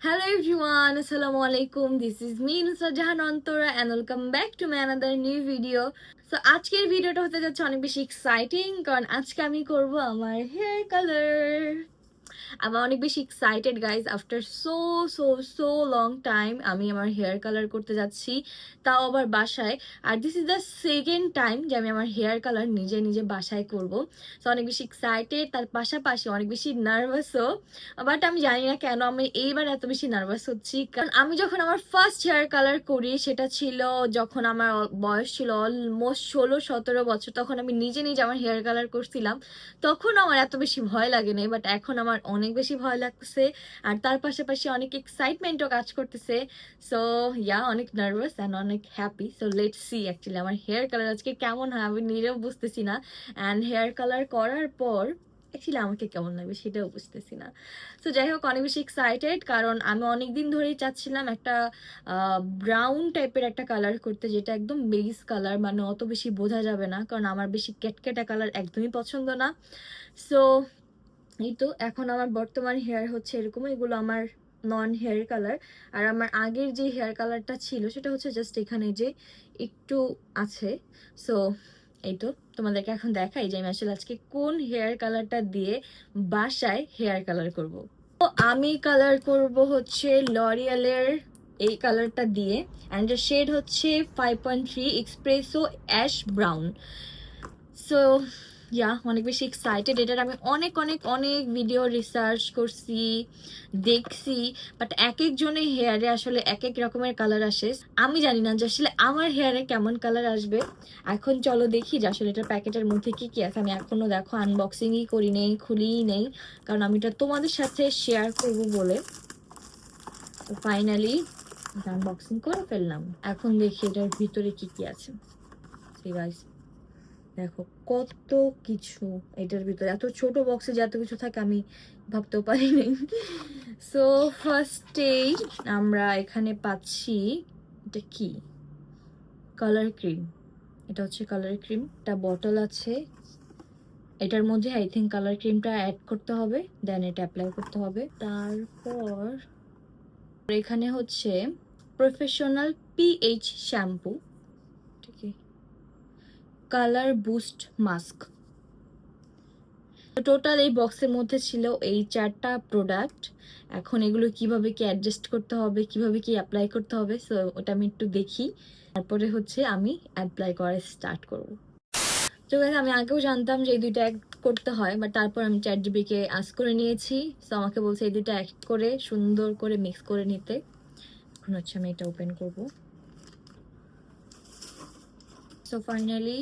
Hello everyone, Assalamu alaikum. This is me Nusrat Jahan Antara and welcome back to my another new video. So আজকের ভিডিওটা হতে যাচ্ছে অনেক বেশি exciting কারণ আজকে আমি করব আমার হেয়ার কালার আমি অনেক বেশি excited guys after so so so long time আমি আমার হেয়ার কালার করতে যাচ্ছি, তাও আবার বাসায়। আর this is the second time যে আমি আমার হেয়ার কালার নিজে নিজে বাসায় করব। সো অনেক বেশি এক্সাইটেড তার পাশাপাশি অনেক বেশি নার্ভাসও বাট আমি জানি না কেন আমি এইবার এত বেশি নার্ভাস হচ্ছি। কারণ আমি যখন আমার ফার্স্ট হেয়ার কালার করি, সেটা ছিল যখন আমার বয়স ছিল অলমোস্ট ষোলো, সতেরো বছর, তখন আমি নিজে নিজে আমার হেয়ার কালার করছিলাম। তখন আমার এত বেশি ভয় লাগে নাই বাট এখন আমার অনেক বেশি ভয় লাগতেছে। আর তার পাশাপাশি অনেক এক্সাইটমেন্টও কাজ করতেছে। সো ইয়া অনেক নার্ভাস অ্যান্ড অনেক happy so let see actually আমার হেয়ার কালার আজকে কেমন হয় আমি নিজেও বুঝতেছি না। অ্যান্ড হেয়ার কালার করার পর অ্যাকচুয়ালি আমাকে কেমন লাগবে সেটাও বুঝতেছি না। তো যাই হোক, অনেক বেশি এক্সাইটেড কারণ আমি অনেক দিন ধরেই চাচ্ছিলাম একটা ব্রাউন টাইপের একটা কালার করতে যেটা একদম বেস কালার মানে অত বেশি বোঝা যাবে না। কারণ আমার বেশি ক্যাটকেটা কালার একদমই পছন্দ না। সো এই তো এখন আমার বর্তমান হেয়ার হচ্ছে এরকম, এগুলো আমার নন হেয়ার কালার আর আমার আগের যে হেয়ার কালারটা ছিল সেটা হচ্ছে জাস্ট এখানে যে একটু আছে। সো এই তো তোমাদেরকে এখন দেখাই যে আমি আসলে আজকে কোন হেয়ার কালারটা দিয়ে বাসায় হেয়ার কালার করব। তো আমি কালার করব হচ্ছে লরিয়ালের এই কালারটা দিয়ে অ্যান্ড শেড হচ্ছে five point three espresso ash brown so yeah অনেক বেশি এক্সাইটেড এটার আমি অনেক অনেক অনেক ভিডিও রিসার্চ করছি দেখছি বাট এক একজনের হেয়ারে আসলে এক এক রকমের কালার আসে। আমি জানি না যে আসলে আমার হেয়ারে কেমন কালার আসবে। এখন চলো দেখি যে আসলে এটার প্যাকেটের মধ্যে কি কি আছে। আমি এখনও দেখো আনবক্সিংই করি নেই খুলিই নেই কারণ আমি এটা তোমাদের সাথে শেয়ার করব বলে। ফাইনালি আনবক্সিং করে ফেললাম। এখন দেখি এটার ভিতরে কি কি আছে। Guys, দেখো, কত কিছু এটার ভিতরে। এত ছোট বক্সে যে এত কিছু থাকে আমি ভাবতেও পারিনি। সো ফার্স্টেই আমরা এখানে পাচ্ছি, এটা কি? কালার ক্রিম এটা হচ্ছে কালার ক্রিম একটা বটল আছে। এটার মধ্যে আই থিঙ্ক কালার ক্রিমটা অ্যাড করতে হবে দেন এটা অ্যাপ্লাই করতে হবে। তারপর, এখানে হচ্ছে professional pH shampoo colour boost mask. Total এই বক্সের মধ্যে ছিল এই চারটা প্রোডাক্ট এখন এগুলো কীভাবে কি অ্যাডজাস্ট করতে হবে, কীভাবে কি অ্যাপ্লাই করতে হবে সো ওটা আমি একটু দেখি। তারপরে হচ্ছে আমি অ্যাপ্লাই করা স্টার্ট করব। তো আমি আগেও জানতাম যে এই দুইটা অ্যাড করতে হয় বাট তারপর আমি চ্যাট জিবিকে আস করে নিয়েছি। সো আমাকে বলছে এই দুইটা অ্যাড করে, সুন্দর করে মিক্স করে নিতে। এখন হচ্ছে আমি এটা ওপেন করব। সো ফাইনালি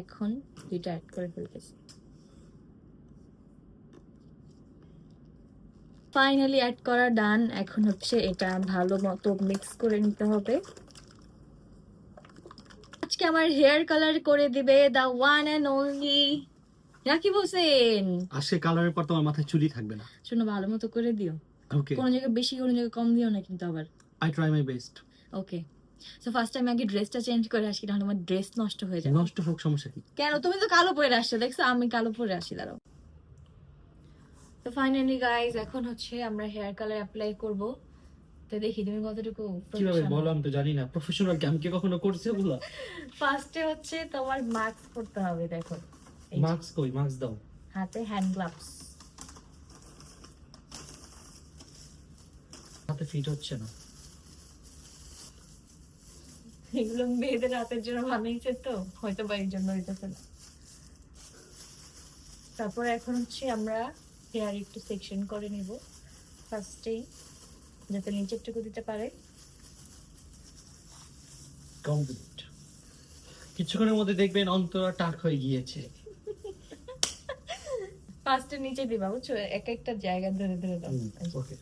এখন দুইটা অ্যাড করে ফেলতেছি। ফাইনালি অ্যাড করা ডান এখন হচ্ছে এটা ভালো মতো মিক্স করে নিতে হবে। আজকে আমার হেয়ার কালার করে দিবে the one and only Rakib Hossain. আজকে কালারের পর তোমার মাথায় চুলি থাকবে না। শোনো ভালো মতো করে দিও। ওকে কোন জায়গায় বেশি কোনো জায়গায় কম দিও না কিন্তু আবার। I try my best okay so first time আগে ড্রেসটা চেঞ্জ করে আসি নাহলে আমার ড্রেস নষ্ট হয়ে যাবে। নষ্ট হোক সমস্যা কি? কেন? তুমি তো কালো পরে আসছো দেখছ? আমি কালো পরে আসি দাঁড়াও। তো ফাইনালি গাইজ এখন হচ্ছে আমরা হেয়ার কালার অ্যাপ্লাই করব। তো দেখি তুমি কতটুকু কীভাবে বলো আমি তো জানি না। প্রফেশনাল কি? আমি কি কখনো করছি ওগুলো ফার্স্টে হচ্ছে তোমার মাস্ক পরতে হবে দেখো। মাস্ক কই? মাস্ক দাও। হাতে হ্যান্ড গ্লাভস হাতে ফিট হচ্ছে না। এগুলো মেয়েদের হাতের জন্য বানিয়েছে তো হয়তো বা এই জন্য হইতেছে না। তারপর এখন হচ্ছে আমরা হেয়ার একটু সেকশন করে নিব। ফার্স্টেই যাতে নিচেরটুকু দিতে পারে। কমপ্লিট কিছুক্ষণের মধ্যে দেখবেন অন্তরা টাক হয়ে গিয়েছে। ফার্স্টে নিচে দিবা বুঝছ? এক একটা জায়গা ধরে ধরে দাও। ওকে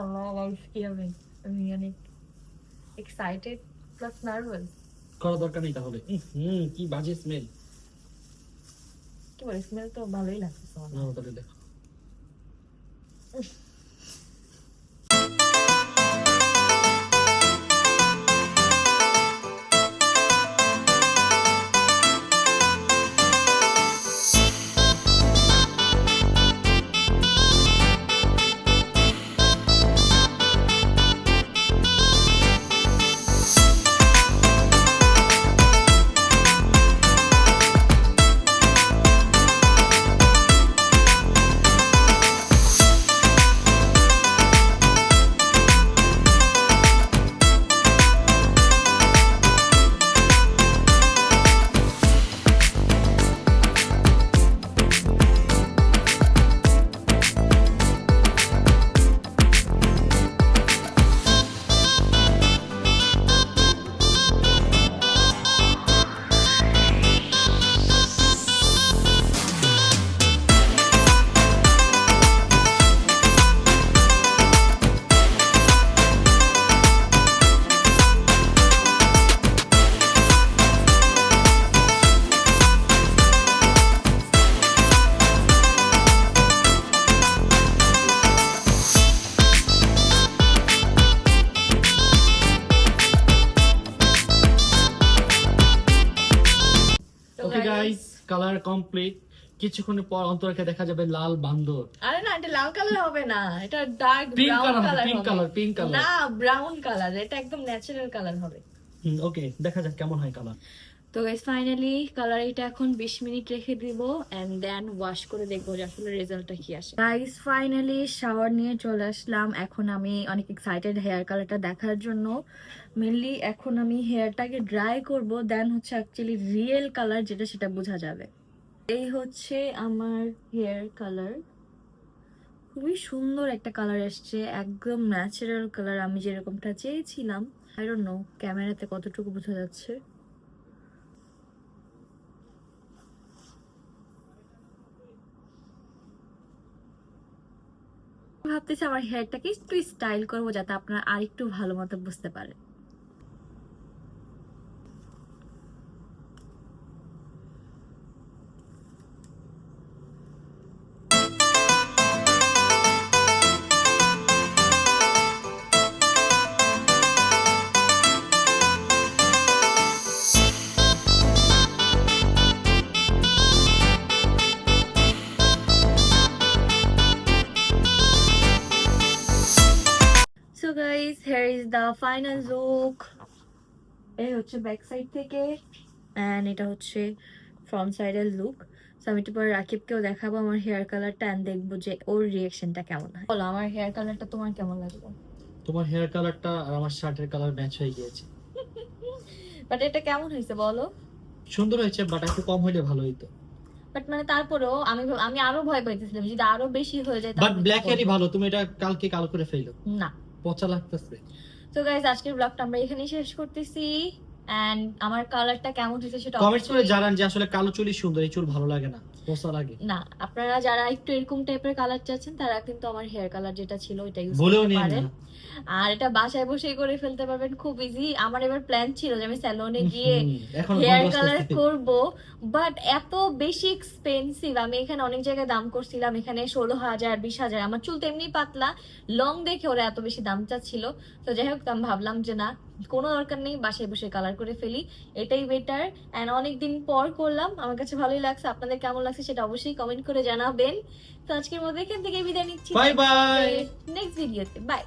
আল্লাহ লাইফ কি হবে? আমি অনেক এক্সাইটেড প্লাস নার্ভাস করা দরকার নেই তাহলে। হুম কি বাজে স্মেল কি বলে স্মেল তো ভালোই লাগছে না তাহলে দেখো। কালার কমপ্লিট কিছুক্ষণের পর অন্তরাকে দেখা যাবে লাল বান্দর। আরে না এটা লাল কালার হবে না এটা dark brown colour colour pink colour pink colour না ব্রাউন কালার এটা একদম ন্যাচারাল কালার হবে। ওকে দেখা যাক কেমন হয় কালার তো গাইস ফাইনালি কালার এটা এখন 20 মিনিট রেখে দিব এন্ড দেন ওয়াশ করে দেখব যে আসলে রেজাল্টটা কি আসে। গাইস ফাইনালি শাওয়ার নিয়ে চলে আসলাম। এখন আমি অনেক এক্সাইটেড হেয়ার কালারটা দেখার জন্য। মেনলি এখন আমি হেয়ারটাকে ড্রাই করব দেন হচ্ছে অ্যাকচুয়ালি রিয়েল কালার যেটা সেটা বোঝা যাবে। এই হচ্ছে আমার হেয়ার কালার খুবই সুন্দর একটা কালার এসছে একদম ন্যাচারাল কালার আমি যেরকমটা চেয়েছিলাম। আই ডোন্ট নো ক্যামেরাতে কতটুকু বোঝা যাচ্ছে। ভাবতেছি আমার হেয়ারটাকে একটু স্টাইল করব যাতে আপনারা আর একটু ভালো মতো বুঝতে পারেন। The final look এই হচ্ছে ব্যাক সাইড থেকে। অ্যান্ড এটা হচ্ছে ফ্রন্ট সাইডের লুক সো আমি একটু পরে রাকিবকেও দেখাবো আমার হেয়ার কালারটা অ্যান্ড দেখব যে ওর রিয়েকশনটা কেমন হয়। বলো আমার হেয়ার কালারটা তোমার কেমন লাগল? তোমার হেয়ার কালারটা আর আমার শার্টের কালার ম্যাচ হয়ে গিয়েছে। বাট এটা কেমন হয়েছে বলো? সুন্দর হয়েছে বাট একটু কম হইলে ভালো হইতো। বাট মানে তারপরেও আমি আমি আরও ভয় পাইতেছিলাম যদি আরও বেশি হয়ে যায় বাট ব্ল্যাক হেয়ারই? ভালো তুমি এটা কালকে কালো করে ফেলো। না। পচা লাগতেছে। তো গাইজ আজকের ব্লগটা আমরা এখানেই শেষ করতেছি এন্ড আমার কালারটা কেমন হয়েছে সেটা কমেন্টস করে জানান যে আসলে কালো চুলই সুন্দর এই চুল ভালো লাগে না। না আপনারা যারা একটু এরকম টাইপের কালার চাচ্ছেন তারা কিন্তু আমার হেয়ার কালার যেটা ছিল ওইটা ইউজ করতে পারেন। আর এটা বাসায় বসেই করে ফেলতে পারবেন খুব ইজি আমার এবার প্ল্যান ছিল যে আমি স্যালনে গিয়ে হেয়ার কালার। করব বাট এত বেশি এক্সপেন্সিভ আমি এখানে অনেক জায়গায় দাম করছিলাম এখানে ষোলো হাজার বিশ হাজার। আমার চুল তো এমনি পাতলা লং দেখে ওরা এত বেশি দাম চাচ্ছিল। তো যাই হোক আমি ভাবলাম যে না কোনো দরকার নেই বাসায় বসে কালার করে ফেলি এটাই বেটার অ্যান্ড অনেকদিন পর করলাম আমার কাছে ভালোই লাগছে আপনাদের কেমন লাগছে সেটা অবশ্যই কমেন্ট করে জানাবেন। তো আজকের মধ্যে এখান থেকে বিদায় নিচ্ছি। বাই বাই নেক্সট ভিডিওতে বাই